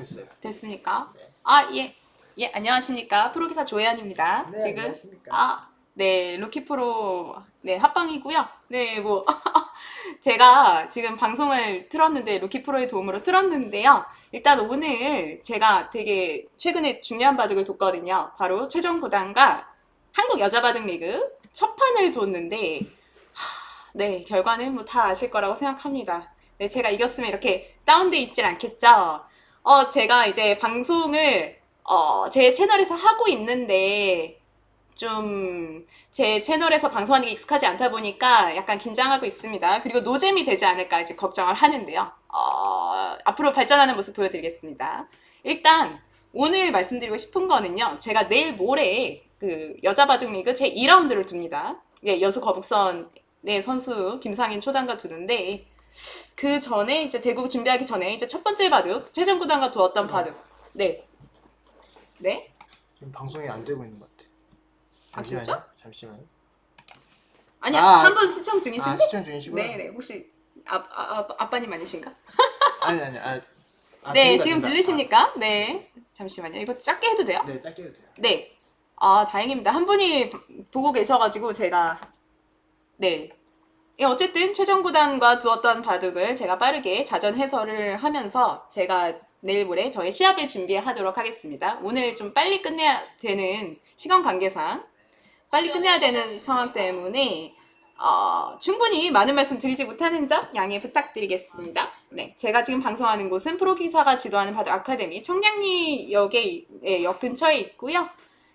됐어요. 됐습니까? 네. 아, 예. 예, 안녕하십니까. 프로기사 조혜연입니다. 네, 지금 안녕하십니까. 아, 네, 루키 프로 네, 합방이고요. 네, 뭐 제가 지금 방송을 틀었는데 루키 프로의 도움으로 틀었는데요. 일단 오늘 제가 되게 최근에 중요한 바둑을 뒀거든요. 바로 최종 구단과 한국 여자 바둑 리그 첫 판을 뒀는데 하, 네, 결과는 뭐 다 아실 거라고 생각합니다. 네, 제가 이겼으면 이렇게 다운돼 있질 않겠죠. 어, 제가 이제 방송을 어, 제 채널에서 하고 있는데 좀 제 채널에서 방송하는 게 익숙하지 않다 보니까 약간 긴장하고 있습니다. 그리고 노잼이 되지 않을까 이제 걱정을 하는데요. 어, 앞으로 발전하는 모습 보여드리겠습니다. 일단 오늘 말씀드리고 싶은 거는요. 제가 내일 모레 그 여자 바둑 리그 제 2라운드를 둡니다. 예, 여수 거북선의 선수 김상인 초단과 두는데 그 전에 이제 대국 준비하기 전에 이제 첫 번째 바둑 최정 구단과 두었던 바둑. 네. 네? 지금 방송이 안 되고 있는 것 같아. 아, 잠시만요. 진짜? 잠시만요. 아니야. 아, 한 번 시청 아 중이신데? 시청 중이시고요. 네, 네. 혹시 아, 아, 아, 아빠님 아니신가? 아니 아니 아. 아, 네, 들린다, 지금 들린다. 들리십니까? 네. 잠시만요. 이거 짧게 해도 돼요? 아, 네, 짧게 해도 돼요. 네. 아, 다행입니다. 한 분이 보고 계셔가지고 제가 네. 예, 어쨌든 최정 구단과 두었던 바둑을 제가 빠르게 자전 해설을 하면서 제가 내일 모레 저의 시합을 준비하도록 하겠습니다. 오늘 좀 빨리 끝내야 되는 시간 관계상 빨리 끝내야 되는 상황 때문에 어, 충분히 많은 말씀 드리지 못하는 점 양해 부탁드리겠습니다. 네, 제가 지금 방송하는 곳은 프로기사가 지도하는 바둑 아카데미 청량리 역에 예, 역 근처에 있고요.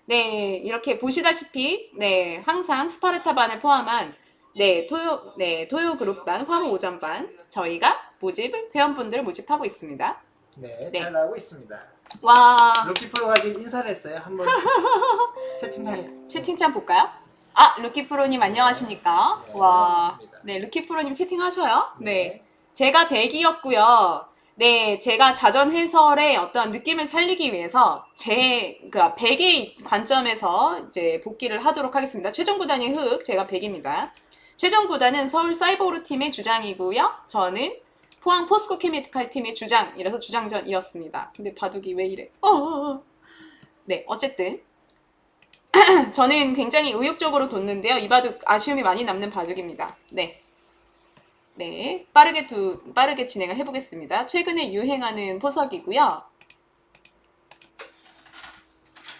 네, 이렇게 보시다시피 네, 항상 스파르타반을 포함한 네, 토요 네, 토요 그룹반, 화무 오전반 저희가 모집을 회원분들을 모집하고 있습니다. 네, 네. 잘 나오고 있습니다. 와, 루키 프로가 지금 인사를 했어요. 한번 채팅창에 채팅창 볼까요? 아, 루키 프로님 안녕하십니까? 네, 와, 반갑습니다. 네, 루키 프로님 채팅하셔요. 네. 제가 100이었고요. 네, 제가 자전 해설의 어떤 느낌을 살리기 위해서 제, 그, 100의 관점에서 이제 복귀를 하도록 하겠습니다. 최종 구단이 흑, 제가 100입니다. 최종 구단은 서울 사이버오르 팀의 주장이고요. 저는 포항 포스코 케미칼 팀의 주장이라서 주장전이었습니다. 근데 바둑이 왜 이래? 어어어. 네, 어쨌든. 저는 굉장히 의욕적으로 뒀는데요. 이 바둑 아쉬움이 많이 남는 바둑입니다. 네. 네, 빠르게 두, 빠르게 진행을 해보겠습니다. 최근에 유행하는 포석이고요.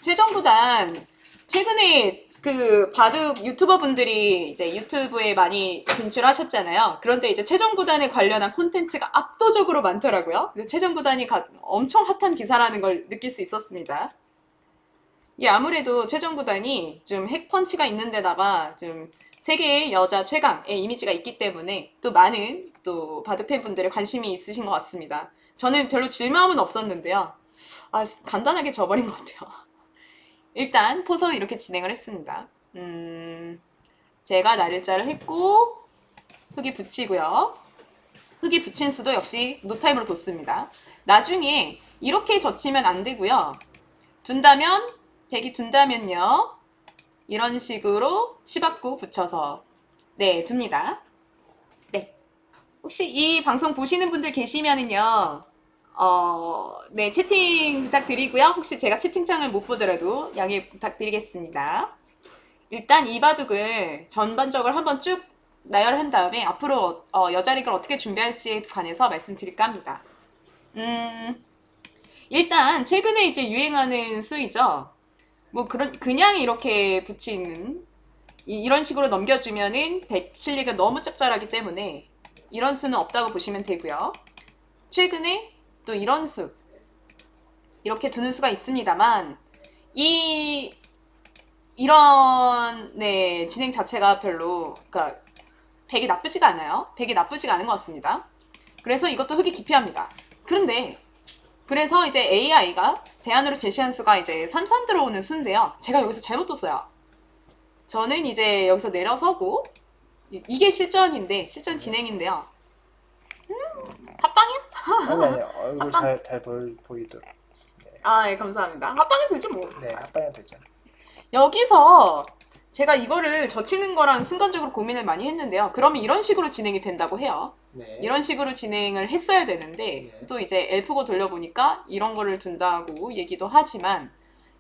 최정구단, 최근에 그 바둑 유튜버 분들이 이제 유튜브에 많이 진출하셨잖아요. 그런데 이제 최정구단에 관련한 콘텐츠가 압도적으로 많더라고요. 그래서 최정구단이 가- 엄청 핫한 기사라는 걸 느낄 수 있었습니다. 예, 아무래도 최정구단이 좀 핵펀치가 있는 데다가 좀 세계의 여자 최강의 이미지가 있기 때문에 또 많은 또 바둑 팬분들의 관심이 있으신 것 같습니다. 저는 별로 질마음은 없었는데요. 아, 간단하게 져버린 것 같아요. 일단 포석은 이렇게 진행을 했습니다. 음, 제가 날일자를 했고 흙이 붙이고요. 흙이 붙인 수도 역시 노타임으로 뒀습니다. 나중에 이렇게 젖히면 안 되고요. 둔다면 백이 둔다면요. 이런 식으로 치받고 붙여서 네 둡니다. 네. 혹시 이 방송 보시는 분들 계시면은요. 어, 네, 채팅 부탁드리고요. 혹시 제가 채팅창을 못 보더라도 양해 부탁드리겠습니다. 일단 이 바둑을 전반적으로 한번 쭉 나열한 다음에 앞으로 어, 여자리그를 어떻게 준비할지에 관해서 말씀드릴까 합니다. 음, 일단 최근에 이제 유행하는 수이죠. 뭐 그런 그냥 이렇게 붙이는 이, 이런 식으로 넘겨주면은 백 실리가 너무 짭짤하기 때문에 이런 수는 없다고 보시면 되고요. 최근에 또 이런 수 이렇게 두는 수가 있습니다만 이 이런 네 진행 자체가 별로 그러니까 백이 나쁘지가 않아요. 백이 나쁘지가 않은 것 같습니다. 그래서 이것도 흙이 기피합니다. 그런데 그래서 이제 AI가 대안으로 제시한 수가 이제 33 들어오는 수인데요. 제가 여기서 잘못 뒀어요. 저는 이제 여기서 내려서고 이- 이게 실전인데 실전 진행인데요. 아니 아니 얼굴 아빠. 잘잘 보이도록. 아, 예, 감사합니다. 합방이 되지 뭐. 네, 아빠야 되죠. 여기서 제가 이거를 젖히는 거랑 순간적으로 고민을 많이 했는데요. 그러면 이런 식으로 진행이 된다고 해요. 네. 이런 식으로 진행을 했어야 되는데 네. 또 이제 엘프고 돌려보니까 이런 거를 둔다고 얘기도 하지만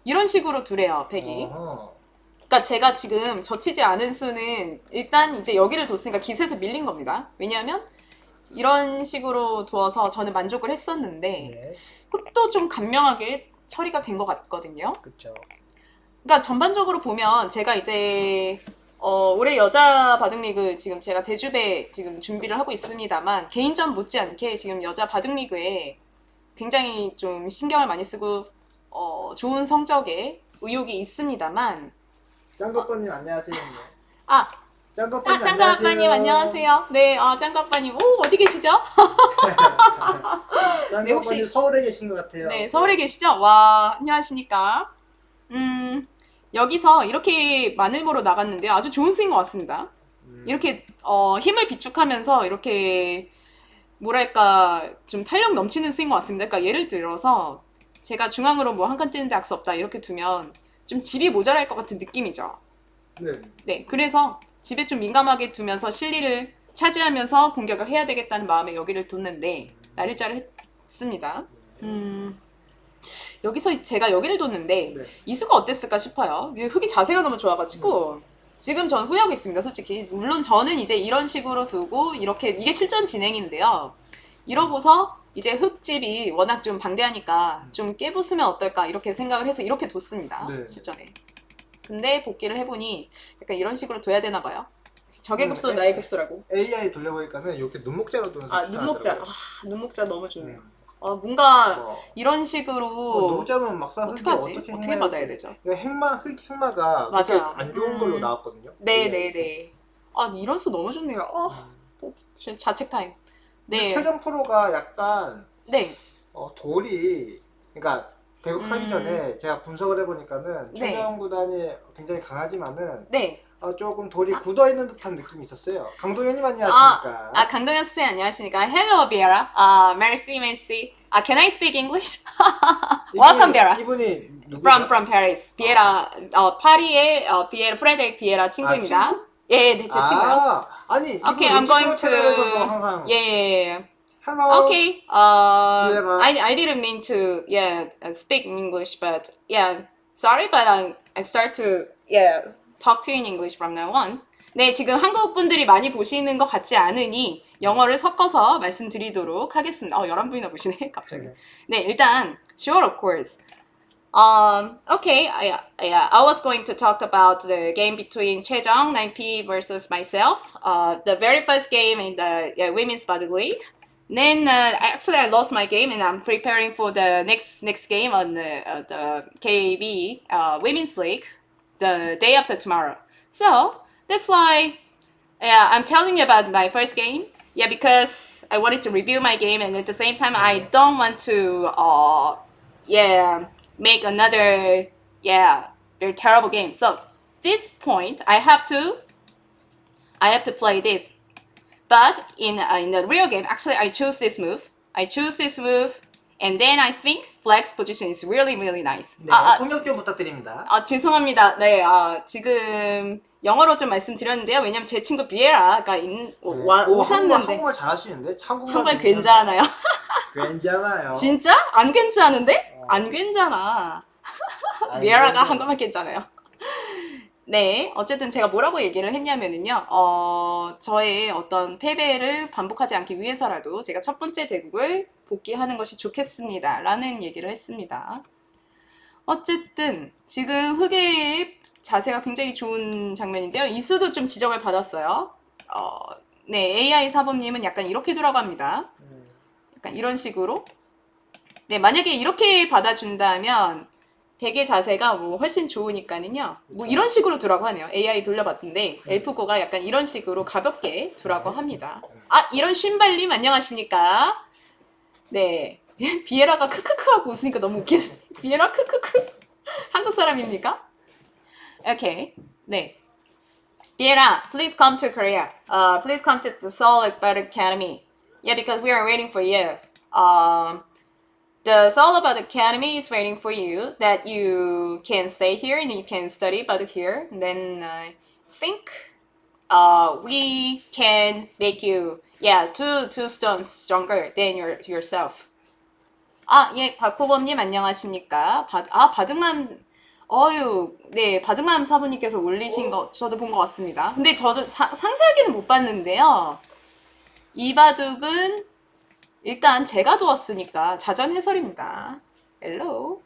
이런 식으로 두래요 백이 어허. 그러니까 제가 지금 젖히지 않은 수는 일단 이제 여기를 뒀으니까 기세에서 밀린 겁니다 왜냐하면 이런 식으로 두어서 저는 만족을 했었는데 네. 흙도 좀 간명하게 처리가 된 것 같거든요 그렇죠. 그러니까 전반적으로 보면 제가 이제 어, 올해 여자 바둑리그 지금 제가 대주배 지금 준비를 하고 있습니다만 개인전 못지않게 지금 여자 바둑리그에 굉장히 좀 신경을 많이 쓰고 어, 좋은 성적에 의욕이 있습니다만 짱거빠님 안녕하세요. 아, 짱거빠님 아 짱가 아빠님 안녕하세요. 네, 어, 짱가 아빠님 오 어디 계시죠? 짱거빠님 네, 혹시- 서울에 계신 것 같아요. 네, 서울에 계시죠? 와, 안녕하십니까? 음, 여기서 이렇게 마늘모로 나갔는데 아주 좋은 스윙 것 같습니다. 음. 이렇게 어, 힘을 비축하면서 이렇게 뭐랄까 좀 탄력 넘치는 스윙 것 같습니다. 그러니까 예를 들어서 제가 중앙으로 뭐 한칸 뜨는데 악수 없다 이렇게 두면 좀 집이 모자랄 것 같은 느낌이죠. 네. 네, 그래서 집에 좀 민감하게 두면서 실리를 차지하면서 공격을 해야 되겠다는 마음에 여기를 뒀는데 날일자를 했습니다. 음, 여기서 제가 여기를 뒀는데 네. 이수가 어땠을까 싶어요. 흙이 자세가 너무 좋아가지고 지금 전 후회하고 있습니다. 솔직히 물론 저는 이제 이런 식으로 두고 이렇게 이게 실전 진행인데요. 이러고서 이제 흙집이 워낙 좀 방대하니까 좀 깨부수면 어떨까 이렇게 생각을 해서 이렇게 뒀습니다. 네. 실전에. 근데 복귀를 해보니 약간 이런 식으로 둬야 되나 봐요. 적의 음, 급소 네. 나의 급소라고. AI 돌려보니까는 이렇게 눈목자로 두는 아 눈목자. 아 눈목자 너무 좋네요. 음. 아 뭔가 뭐, 이런 식으로 뭐 눈목자면 막상 흙이 어떡하지? 어떻게 어떻게 받아야 되죠? 행마가 맞아요. 그렇게 안 좋은 음. 걸로 나왔거든요. 네네네. 아 이런 수 너무 좋네요. 어, 음. 진- 자책 타임. 네. 최정 프로가 약간 네. 어, 돌이 그러니까 대국하기 음. 전에 제가 분석을 해보니까는 네. 최정 구단이 굉장히 강하지만은 네. 아, 조금 돌이 굳어 있는 듯한 느낌이 있었어요. 강동현님 안녕하십니까? 아 강동현 선생 안녕하십니까? Hello Vera. 아 merci merci. 아 can I speak English? 이분이- welcome, Vera. 이분이 누구죠? From from Paris. 비에라 어 파리의 어 비에라 프레데릭 비에라 친구입니다. 아, 친구? 예, 네, 제 친구요. 아, 아니 Okay, 이분 I'm going 왼쪽 채널에서도 to- 항상 예, 예, 예. Hello. Okay. Uh. I I didn't mean to yeah uh, speak in English, but yeah, sorry, but I I start to yeah talk to you in English from now on. 네, 지금 한국 분들이 많이 보시는 것 같지 않으니 영어를 섞어서 말씀드리도록 하겠습니다. 어, 11분이나 보시네, 갑자기. 네, 일단 sure, of course. Um, okay, I, yeah, I was going to talk about the game between Chejong 9P versus myself. Uh, the very first game in the yeah, women's baduk league. Then uh, actually I lost my game and I'm preparing for the next next game on the uh, the KB uh, women's league the day after tomorrow. So that's why yeah I'm telling you about my first game. Yeah, because I wanted to review my game and at the same time I don't want to uh yeah make another yeah very terrible game. So this point I have to I have to play this. But in uh, in the real game, actually, I choose this move. I choose this move, and then I think Black's position is really really nice. 네, 아, 아, 통역 좀 부탁드립니다. 아, 죄송합니다. 네, 아, 지금 영어로 좀 말씀드렸는데요. 왜냐면 제 친구 비에라가 인, 네. 와, 오, 오셨는데 한국말, 잘하시는데 한국말 한국말 괜찮아요? 괜찮아요. 진짜? 안 괜찮은데? 안 괜찮아. 아니, 비에라가 그래도- 한국말 괜찮아요. 네, 어쨌든 제가 뭐라고 얘기를 했냐면은요, 어, 저의 어떤 패배를 반복하지 않기 위해서라도 제가 첫 번째 대국을 복귀하는 것이 좋겠습니다. 라는 얘기를 했습니다. 어쨌든, 지금 흑의 자세가 굉장히 좋은 장면인데요. 이수도 좀 지적을 받았어요. 어, 네, AI 사범님은 약간 이렇게 들어갑니다. 음, 약간 이런 식으로. 네, 만약에 이렇게 받아준다면 되게 자세가 뭐 훨씬 좋으니까는요. 뭐 이런 식으로 두라고 하네요. AI 돌려봤는데 엘프고가 약간 이런 식으로 가볍게 두라고 합니다. 아, 이런 신발님 안녕하십니까? 네. 비에라가 크크크 하고 웃으니까 너무 웃기네. 비에라 크크크. 한국 사람입니까? 오케이. 네. Biera, please come to Korea. Uh, please come to the Seoul Battle Academy. Yeah, because we are waiting for you. Um, the Seoul Battle Academy is waiting for you. That you can stay here and you can study Battle here. And then I think uh, we can make you Yeah, two two stones stronger than your yourself. 아, 예, 박호범님 안녕하십니까? 바, 아, 바둑맘, 어유, 네, 바둑맘 사부님께서 올리신 거 저도 본 것 같습니다. 근데 저도 사- 상세하게는 못 봤는데요. 이 바둑은 일단 제가 두었으니까 자전 해설입니다. 헬로.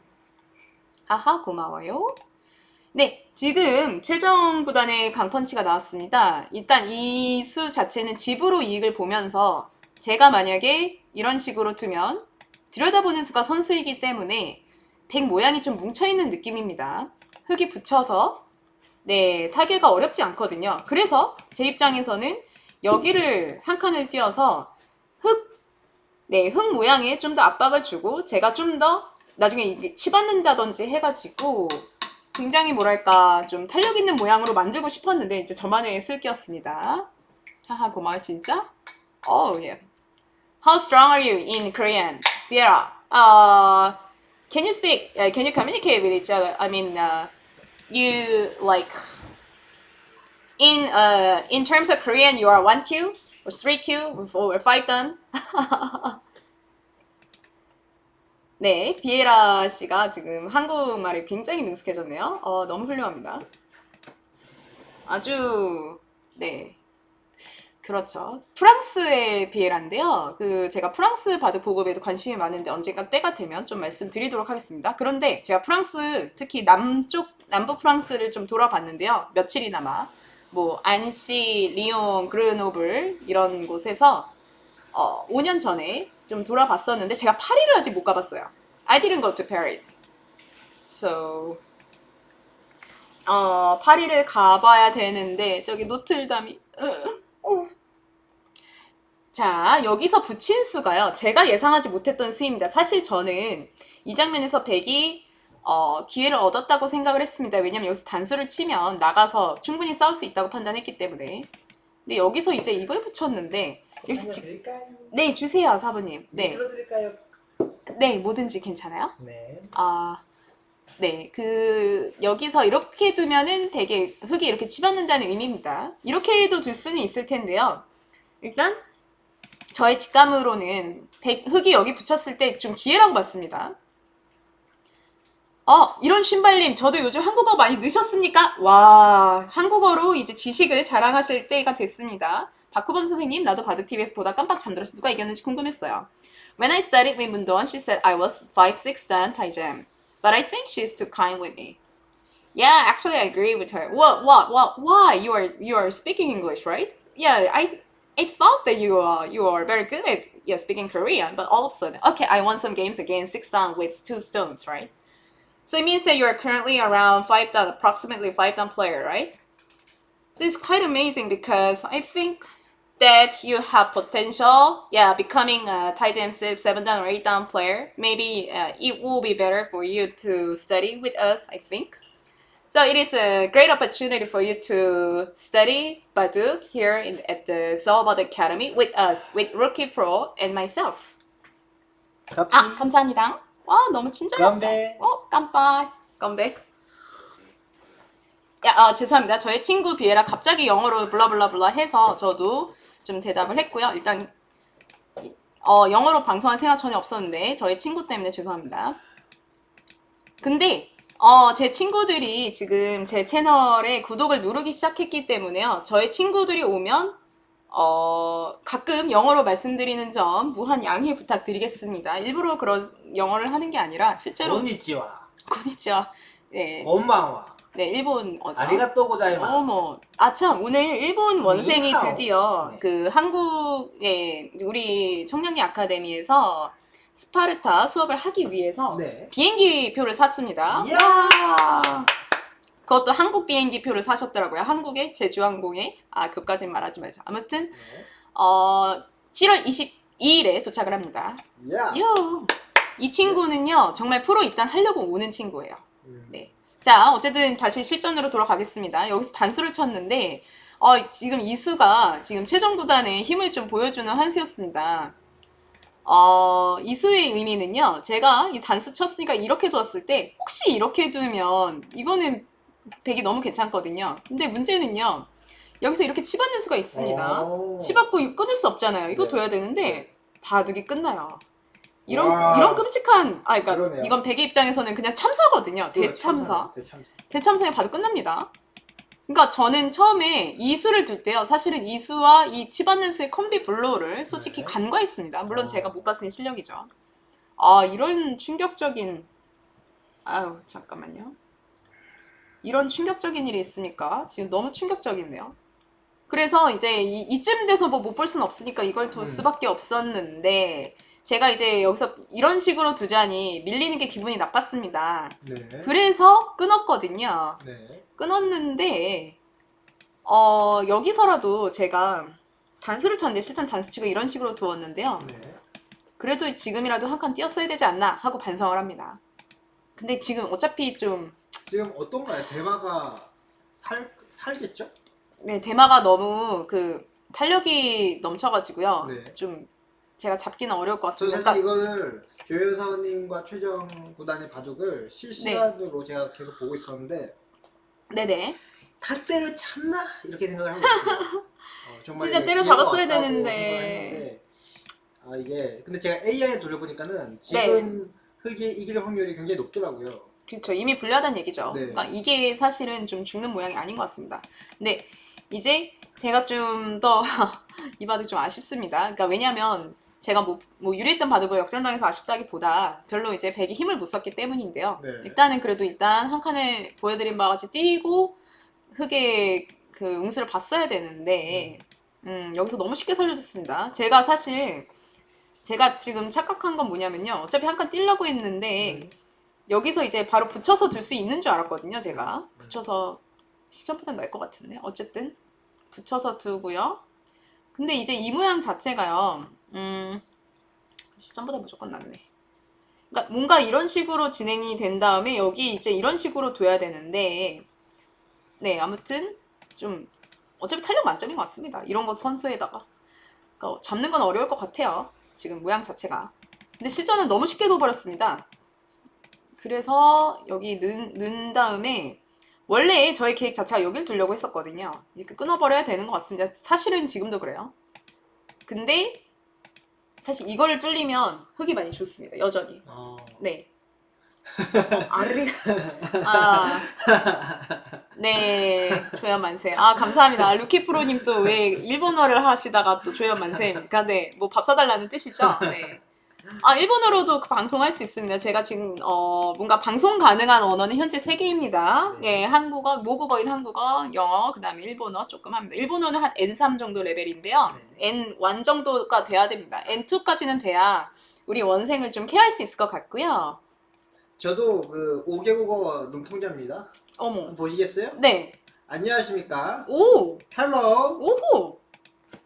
하하, 고마워요. 네, 지금 최정 구단의 강펀치가 나왔습니다. 일단 이 수 자체는 집으로 이익을 보면서 제가 만약에 이런 식으로 두면 들여다보는 수가 선수이기 때문에 덱 모양이 좀 뭉쳐있는 느낌입니다. 흙이 붙여서 네, 타개가 어렵지 않거든요. 그래서 제 입장에서는 여기를 한 칸을 띄어서 흙, 네, 흙 모양에 좀 더 압박을 주고 제가 좀 더 나중에 치받는다든지 해가지고 굉장히 뭐랄까 좀 탄력 있는 모양으로 만들고 싶었는데 이제 저만의 술기였습니다. 하하 고마워 진짜. Oh yeah. How strong are you in Korean, Sierra? Uh, can you speak? Uh, can you communicate with each other? I mean, uh, you like in uh in terms of Korean, you are one Q or three Q or five done. 네, 비에라 씨가 지금 한국말에 굉장히 능숙해졌네요. 어, 너무 훌륭합니다. 아주, 네. 그렇죠. 프랑스의 비에라인데요. 그, 제가 프랑스 바둑 보급에도 관심이 많은데 언젠가 때가 되면 좀 말씀드리도록 하겠습니다. 그런데 제가 프랑스, 특히 남쪽, 남부 프랑스를 좀 돌아봤는데요. 며칠이나마. 뭐, 안시, 리옹, 그르노블, 이런 곳에서 어, 5년 전에 좀 돌아봤었는데 제가 파리를 아직 못 가봤어요. I didn't go to Paris. So 어, 파리를 가봐야 되는데 저기 노틀담이 어. 자, 여기서 붙인 수가요. 제가 예상하지 못했던 수입니다. 사실 저는 이 장면에서 백이 어, 기회를 얻었다고 생각을 했습니다. 왜냐면 여기서 단수를 치면 나가서 충분히 싸울 수 있다고 판단했기 때문에. 근데 여기서 이제 이걸 붙였는데 여기서 지- 드릴까요? 네, 주세요, 사부님. 네. 네, 뭐든지 괜찮아요? 네. 아, 네. 그, 여기서 이렇게 두면은 되게 흙이 이렇게 치받는다는 의미입니다. 이렇게 해도 둘 수는 있을 텐데요. 일단, 저의 직감으로는 백- 흙이 여기 붙였을 때 좀 기회라고 봤습니다. 어, 이런 신발님, 저도 요즘 한국어 많이 넣으셨습니까? 와, 한국어로 이제 지식을 자랑하실 때가 됐습니다. 박호범 선생님, 나도 바둑TV에서 보다 깜빡 잠들어서 누가 이겼는지 궁금했어요. When I studied with Mundon, she said I was 5'6 than Taijam. But I think she's too kind with me. Yeah, actually I agree with her. What, what, what, why? You are, you are speaking English, right? Yeah, I, I thought that you are, you are very good at yeah, speaking Korean, but all of a sudden, okay, I won some games against six down with two stones, right? So it means that you are currently around five down, approximately five down player, right? So it's quite amazing because I think that you have potential, yeah, becoming a Titan 7 down or 8 down player. Maybe uh, it will be better for you to study with us, I think. So it is a great opportunity for you to study Baduk here in, at the Seoul Baduk Academy with us, with Rookie Pro and myself. 커피. 아, 감사합니다. 와, 너무 친절했어. 건배. 어, 깜빡. 건배. 야, 아, 죄송합니다. 저의 친구 비에라 갑자기 영어로 블라블라블라 해서 저도 좀 대답을 했고요. 일단 이- 어, 영어로 방송할 생각 전혀 없었는데 저희 친구 때문에 죄송합니다. 근데 어, 제 친구들이 지금 제 채널에 구독을 누르기 시작했기 때문에요. 저희 친구들이 오면 어, 가끔 영어로 말씀드리는 점 무한 양해 부탁드리겠습니다. 일부러 그런 영어를 하는 게 아니라 실제로 고니치와. 고니치와 네, 곤방와. 네 일본 어죠. 아리가또 고자이마스. 어머, 아참 오늘 일본 원생이 니하오. 드디어 네. 그 한국의 우리 청량리 아카데미에서 스파르타 수업을 하기 위해서 네. 비행기 표를 샀습니다. 이야. 와. 그것도 한국 비행기 표를 사셨더라고요. 한국의 제주항공에 아 그것까진 말하지 말자. 아무튼 네. 어 7월 22일에 도착을 합니다. 야. 요. 이 친구는요 정말 프로 입단하려고 오는 친구예요. 음. 네. 자, 어쨌든 다시 실전으로 돌아가겠습니다. 여기서 단수를 쳤는데, 어, 지금 이 수가 지금 최종 구단의 힘을 좀 보여주는 한 수였습니다. 어, 이 수의 의미는요, 제가 이 단수 쳤으니까 이렇게 두었을 때, 혹시 이렇게 두면, 이거는 백이 너무 괜찮거든요. 근데 문제는요, 여기서 이렇게 치받는 수가 있습니다. 오. 치받고 끊을 수 없잖아요. 이거 네. 둬야 되는데 바둑이 끝나요. 이런 와. 이런 끔찍한 아 그러니까 그러네요. 이건 베개 입장에서는 그냥 참사거든요. 그래, 대참사. 대참사. 대참사에 바둑 끝납니다. 그러니까 저는 처음에 이수를 둘 때요. 사실은 이수와 이 수의 콤비 블로우를 솔직히 네. 간과했습니다. 물론 어. 제가 못 봤으니 실력이죠. 아 이런 충격적인 아유 잠깐만요. 이런 충격적인 일이 있습니까? 지금 너무 충격적인데요. 그래서 이제 이, 이쯤 돼서 뭐 못볼 수는 없으니까 이걸 둘 음. 수밖에 없었는데 제가 이제 여기서 이런 식으로 두자니 밀리는 게 기분이 나빴습니다. 네. 그래서 끊었거든요. 네. 끊었는데 어 여기서라도 제가 단수를 쳤는데 실전 단수 치고 이런 식으로 두었는데요. 네. 그래도 지금이라도 한칸 띄었어야 되지 않나 하고 반성을 합니다. 근데 지금 어차피 좀 지금 어떤가요? 대마가 살 살겠죠? 네, 대마가 너무 그 탄력이 넘쳐가지고요. 네. 좀 제가 잡기는 어려울 것저 같습니다. 그러니까 이거를 조효사님과 최정 구단의 바둑을 실시간으로 제가 계속 보고 있었는데 네네. 다 때려 참나 이렇게 생각을 하고 있어요. 어, 정말 진짜 이게 때려 잡았어야 왔다고 되는데. 생각을 했는데, 아 이게 근데 제가 AI를 돌려보니까는 네. 지금 흙이 이길 확률이 굉장히 높더라고요. 그렇죠. 이미 불리하다는 얘기죠. 네. 그러니까 이게 사실은 좀 죽는 모양이 아닌 것 같습니다. 근데 이제 제가 좀 더 이 바둑 좀 아쉽습니다. 그러니까 왜냐면 제가 뭐, 뭐 유리했던 바둑을 역전당해서 아쉽다기보다 별로 이제 백이 힘을 못 썼기 때문인데요. 네. 일단은 그래도 일단 한 칸에 보여드린 바와 같이 뛰고 흙의 그 응수를 봤어야 되는데 음, 여기서 너무 쉽게 살려줬습니다. 제가 사실 제가 지금 착각한 건 뭐냐면요. 어차피 한 칸 뛰려고 했는데 음. 여기서 이제 바로 붙여서 둘 수 있는 줄 알았거든요, 제가. 붙여서 시점보단 나을 것 같은데. 어쨌든 붙여서 두고요. 근데 이제 이 모양 자체가요. 음. 시점보다 무조건 낫네. 그러니까 뭔가 이런 식으로 진행이 된 다음에 여기 이제 이런 식으로 둬야 되는데 네, 아무튼 좀 어차피 탄력 만점인 것 같습니다. 이런 거 선수에다가. 그러니까 잡는 건 어려울 것 같아요. 지금 모양 자체가. 근데 실전은 너무 쉽게 둬버렸습니다. 그래서 여기 넣은, 넣은 다음에 원래 저의 계획 자체가 여길 두려고 했었거든요. 이렇게 끊어버려야 되는 것 같습니다. 사실은 지금도 그래요. 근데 사실 이거를 뚫리면 흙이 많이 좋습니다. 여전히. 어. 네. 어, 아르리. 아. 네. 조연 만세. 아, 감사합니다. 루키 프로님 또 왜 일본어를 하시다가 또 조연 만세입니까? 네. 뭐 밥 사달라는 뜻이죠? 네. 아, 일본어로도 그 방송할 수 있습니다. 제가 지금, 어, 뭔가 방송 가능한 언어는 현재 세 개입니다 네. 예, 한국어, 모국어인 한국어, 영어, 그 다음에 일본어 조금 합니다. 일본어는 한 N3 정도 레벨인데요. 네. N1 정도가 돼야 됩니다. N2까지는 돼야 우리 원생을 좀 케어할 수 있을 것 같고요. 저도 그 5개국어 눈통자입니다. 어머. 보시겠어요? 네. 안녕하십니까? 오! 헬로. 오호!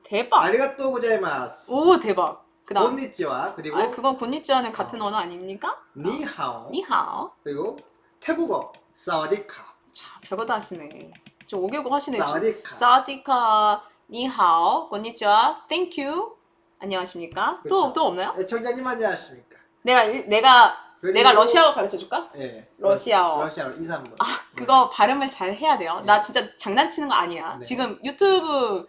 대박! 아리가또 고자이마스. 오, 대박. 그 다음. 곤니찌와 그리고 아, 그건 곤니찌와는 같은 언어 아닙니까? 니하오. 니하오. 그리고 태국어 사와디카. 참, 별거 다 하시네. 저 5개국 하시네. 사와디카. 사와디카, 니하오, 곤니찌와, 땡큐. 안녕하십니까? 또, 그렇죠. 또 없나요? 애청자님 안녕하십니까? 내가, 일- 내가, 그리고- 내가 러시아어 가르쳐 줄까? 예. 러시아어. 러시아어 인사 한번. 그거 발음을 잘 해야 돼요. 네. 나 진짜 장난치는 거 아니야. 네. 지금 유튜브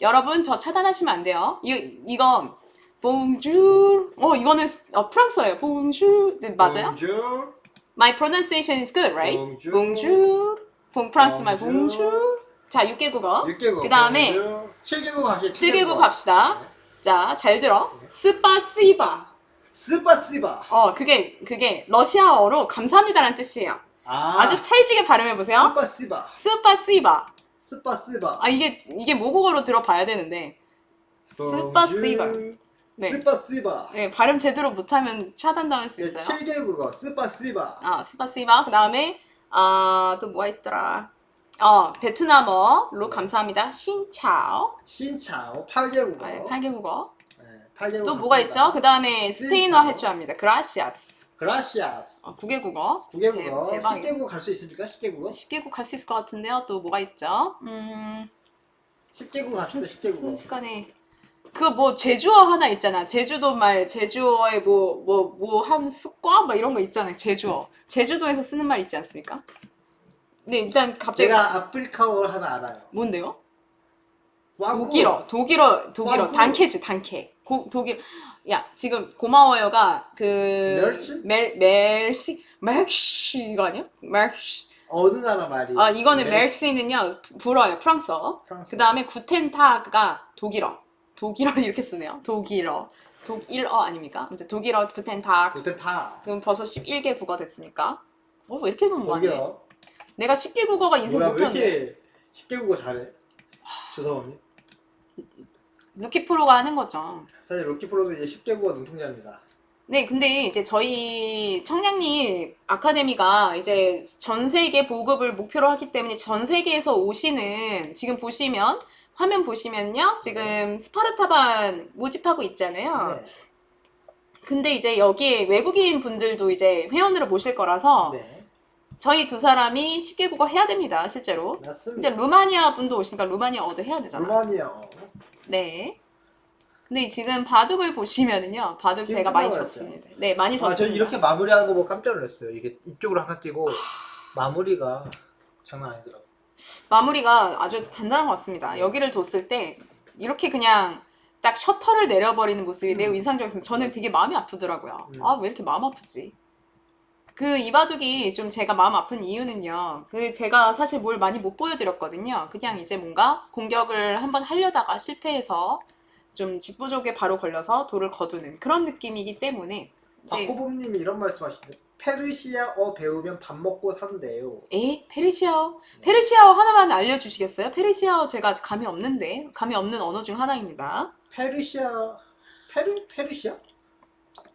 여러분 저 차단하시면 안 돼요. 이 이거 봉주 어 이거는 어, 프랑스어예요. 봉주 네, 맞아요? Bonjour. My pronunciation is good, right? 봉주. 봉주 봉 프랑스 말 봉주. 봉주 자 6개 국어 6개국. 그다음에 7개국 합시다. 7개국 갑시다. 네. 자잘 들어. 네. 스파시바 스파시바. 어 그게 그게 러시아어로 감사합니다라는 뜻이에요. 아. 아주 찰지게 발음해 보세요. 스파시바. 스파시바 스파시바. 아 이게 이게 모국어로 들어봐야 되는데 스파시바 네. 스파시바. 네, 발음 제대로 못하면 차단당할 수 예, 있어요. 7개국어 스파시바. 아 스파시바 그 다음에 아 또 뭐가 있더라? 어 베트남어로 감사합니다. 신차오 신차오 8개국어. 아, 8개국어 네, 8개국어. 또 뭐가 있죠? 그 다음에 스페인어. 할 줄 압니다. 그라시아스 그라시아스. 어, 9개국어 9개국어. 대, 박이에요 10개국 갈 수 있습니까? 10개국어? 10개국 갈 수 있을 것 같은데요. 또 뭐가 있죠? 음 10개국 갑시다. 순- 10개국어. 순식간에 그거 뭐 제주어 하나 있잖아. 제주도 말 제주어에 뭐뭐 뭐한 숫과 막 이런 거 있잖아요. 제주어. 제주도에서 쓰는 말 있지 않습니까? 네 일단 갑자기 제가 아프리카어 하나 알아요. 뭔데요? 왕국. 독일어, 독일어, 독일어. 단케지, 단케. 고, 독일, 야, 지금 고마워요가 그, 멜시? 멜, 멜시, 멜시, 이거 아니야? 멜시. 어느 나라 말이? 아, 이거는 멜- 멜시는요, 부- 불어요, 프랑스어. 프랑스. 그 다음에 구텐타그가 독일어. 독일어를 이렇게 쓰네요. 독일어. 독일어 아닙니까? 이제 독일어 구텐타그. 그때 다 그럼 벌써 11개 국어 됐습니까? 어, 왜 이렇게 너무. 독일어. 내가 10개 국어가 인생 뭐야 왜 목표인데. 이렇게 쉽게 국어 잘해? 조사원님. 루키 프로가 하는 거죠. 사실 로키 프로도 이제 쉽게 국어 능통자입니다. 네, 근데 이제 저희 청량리 아카데미가 이제 전 세계 보급을 목표로 하기 때문에 전 세계에서 오시는 지금 보시면 화면 보시면요. 지금 스파르타반 모집하고 있잖아요. 네. 근데 이제 여기에 외국인 분들도 이제 회원으로 모실 거라서 네. 저희 두 사람이 10개 국어 해야 됩니다, 실제로. 이제 맞습니다. 루마니아 분도 오시니까 루마니아어도 해야 되잖아. 루마니아. 네. 근데 지금 바둑을 보시면은요, 바둑 지금 제가 많이 끝나고 졌습니다. 네, 많이 아, 저 졌습니다. 이렇게 마무리하는 거 보고 깜짝 놀랐어요. 이게 이쪽으로 하나 뛰고 마무리가 장난 아니더라고. 마무리가 아주 단단한 것 같습니다. 여기를 뒀을 때 이렇게 그냥 딱 셔터를 내려버리는 모습이 매우 인상적이어서 저는 되게 마음이 아프더라고요. 음. 아, 왜 이렇게 마음 아프지? 그 이바둑이 좀 제가 마음 아픈 이유는요. 그 제가 사실 뭘 많이 못 보여드렸거든요. 그냥 이제 뭔가 공격을 한번 하려다가 실패해서 좀 집부족에 바로 걸려서 돌을 거두는 그런 느낌이기 때문에 이제 마코봄님이 이런 말씀하시는데 페르시아어 배우면 밥 먹고 산대요. 에? 페르시아어? 페르시아어 하나만 알려주시겠어요? 페르시아어 제가 아직 감이 없는데 감이 없는 언어 중 하나입니다. 페르시아 페르 페르시아?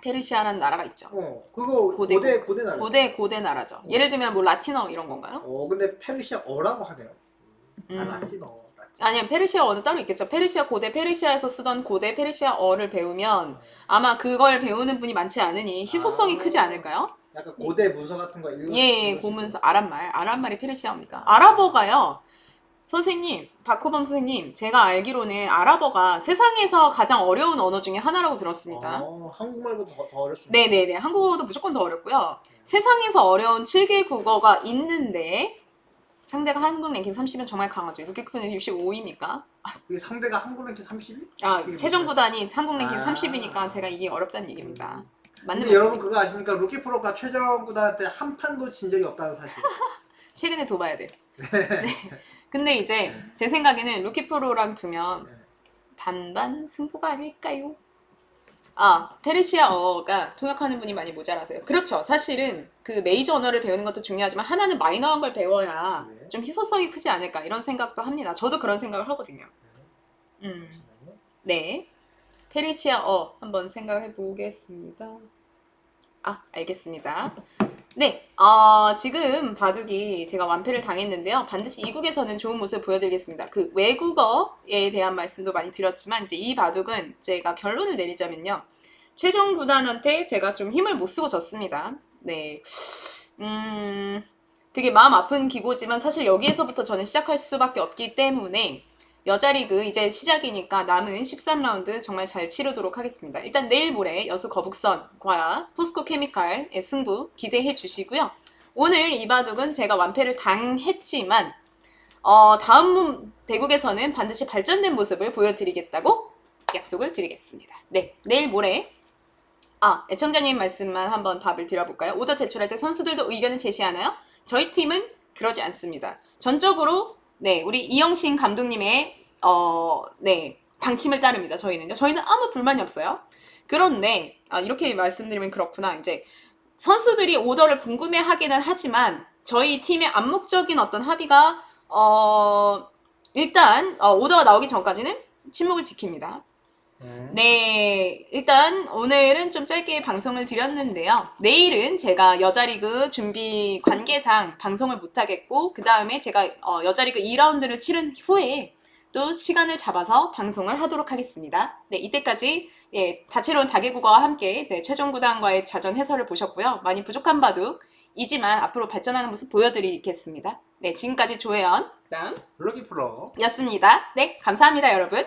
페르시아라는 나라가 있죠. 어 그거 고대, 고대 고대, 나라. 고대 고대 나라죠. 예를 들면 뭐 라틴어 이런 건가요? 어 근데 페르시아어라고 하네요. 아 음. 라틴어. 라틴어. 아니면 페르시아어도 따로 있겠죠. 페르시아 고대 페르시아에서 쓰던 고대 페르시아어를 배우면 아마 그걸 배우는 분이 많지 않으니 희소성이 아. 크지 않을까요? 약간 고대 문서 같은 거 읽는 예, 예. 고문서 아랍말. 아랍말이 페르시아어입니까? 아랍어가요. 선생님, 박호범 선생님, 제가 알기로는 아랍어가 세상에서 가장 어려운 언어 중에 하나라고 들었습니다. 어, 한국말보다 더, 더 어렵습니다. 네네네. 한국어도 무조건 더 어렵고요. 세상에서 어려운 7개 국어가 있는데 상대가 한국 랭킹 30은 정말 강하죠. 루키쿠는 65입니까? 이게 상대가 한국 랭킹 30위? 아, 최종 구단이 한국 랭킹 아. 30이니까 제가 이게 어렵다는 얘기입니다. 맞는 근데 여러분. 그거 아십니까? 루키 프로가 최정 구단한테 한 판도 진 적이 없다는 사실. 최근에 둬봐야 돼. 네. 근데 이제 제 생각에는 루키 프로랑 두면 네. 반반 승부가 아닐까요? 아, 페르시아어가 통역하는 분이 많이 모자라서요. 그렇죠. 사실은 그 메이저 언어를 배우는 것도 중요하지만 하나는 마이너한 걸 배워야 네. 좀 희소성이 크지 않을까 이런 생각도 합니다. 저도 그런 생각을 하거든요. 음, 네. 페르시아어 한번 생각을 해보겠습니다. 아, 알겠습니다. 네, 어, 지금 바둑이 제가 완패를 당했는데요. 반드시 이국에서는 좋은 모습을 보여드리겠습니다. 그 외국어에 대한 말씀도 많이 드렸지만 이제 이 바둑은 제가 결론을 내리자면요. 최종 구단한테 제가 좀 힘을 못 쓰고 졌습니다. 네, 음, 되게 마음 아픈 기고지만 사실 여기에서부터 저는 시작할 수밖에 없기 때문에 여자 리그 이제 시작이니까 남은 13라운드 정말 잘 치르도록 하겠습니다. 일단 내일 모레 여수 거북선과 포스코 케미칼의 승부 기대해 주시고요. 오늘 이 바둑은 제가 완패를 당했지만 어, 다음 대국에서는 반드시 발전된 모습을 보여드리겠다고 약속을 드리겠습니다. 네, 내일 모레 아, 애청자님 말씀만 한번 답을 드려볼까요? 오더 제출할 때 선수들도 의견을 제시하나요? 저희 팀은 그러지 않습니다. 전적으로 네, 우리 이영신 감독님의 어, 네, 방침을 따릅니다. 저희는요. 저희는 아무 불만이 없어요. 그런데 아, 이렇게 말씀드리면 그렇구나. 이제 선수들이 오더를 궁금해하기는 하지만 저희 팀의 암묵적인 어떤 합의가 어, 일단 어, 오더가 나오기 전까지는 침묵을 지킵니다. 네. 네, 일단 오늘은 좀 짧게 방송을 드렸는데요. 내일은 제가 여자리그 준비 관계상 방송을 못하겠고, 그 다음에 제가 어, 여자리그 2라운드를 치른 후에 또 시간을 잡아서 방송을 하도록 하겠습니다. 네, 이때까지 예, 다채로운 다계국어와 함께 네, 최종 구단과의 자전 해설을 보셨고요. 많이 부족한 바둑 이지만 앞으로 발전하는 모습 보여드리겠습니다. 네, 지금까지 조혜연, 그다음 루키 프로. 였습니다. 네, 감사합니다, 여러분.